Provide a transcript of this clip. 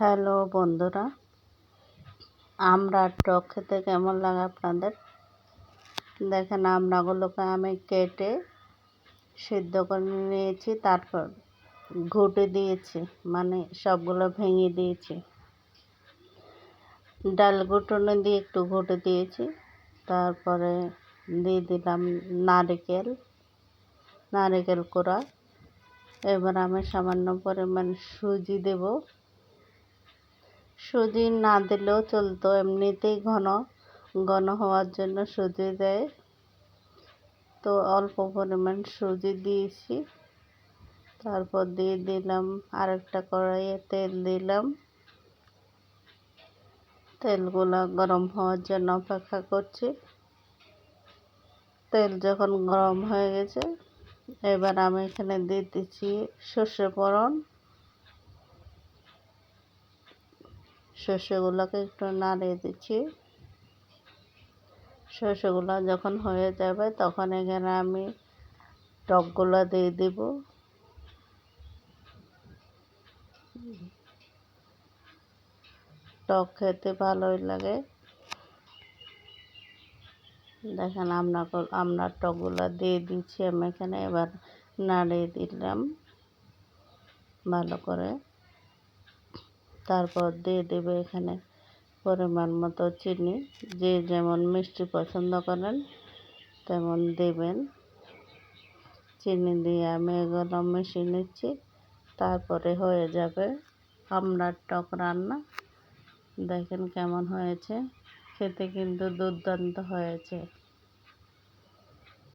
Hello বন্ধুরা, আমরা টক খেতে কেমন লাগে আপনাদের? দেখেন আমড়াগুলোকে আমি কেটে সিদ্ধ করে নিয়েছি, তারপর ঘুটে দিয়েছি মানে সবগুলো ভেঙে দিয়েছি। ডাল ঘুটনে দিয়ে একটু ঘুটে দিয়েছি, তারপরে দিয়ে দিলাম নারিকেল নারিকেল কোড়া। এবার আমি সামান্য পরিমাণ সুজি দেবো। সুজি না দিলেও চলতো, এমনিতেই ঘন ঘন হওয়ার জন্য সুজি দেয়। তো অল্প পরিমাণ সুজি দিয়েছি। তারপর দিয়ে দিলাম আরেকটা কড়াইয়ে তেল দিলাম। তেলগুলো গরম হওয়ার জন্য অপেক্ষা করছি। তেল যখন গরম হয়ে গেছে, এবার আমি এখানে দিয়ে দিচ্ছি সর্ষে ফোড়ন। সর্ষেগুলোকে একটু নাড়িয়ে দিচ্ছি। সর্ষেগুলো যখন হয়ে যাবে তখন এখানে আমি টকগুলো দিয়ে দিব। টক খেতে ভালোই লাগে। দেখেন আমরা আমরা টকগুলো দিয়ে দিচ্ছি, আমি এখানে এবার নাড়িয়ে দিলাম ভালো করে। তারপর দিয়ে দেবে এখানে পরিমাণ মতো চিনি। যে যেমন মিষ্টি পছন্দ করেন, তেমন দেবেন। চিনি দিয়ে আমি এগুলো মিশিয়ে নিচ্ছি। তারপরে হয়ে যাবে আমড়ার টক রান্না। দেখেন কেমন হয়েছে। খেতে কিন্তু দুর্দান্ত হয়েছে।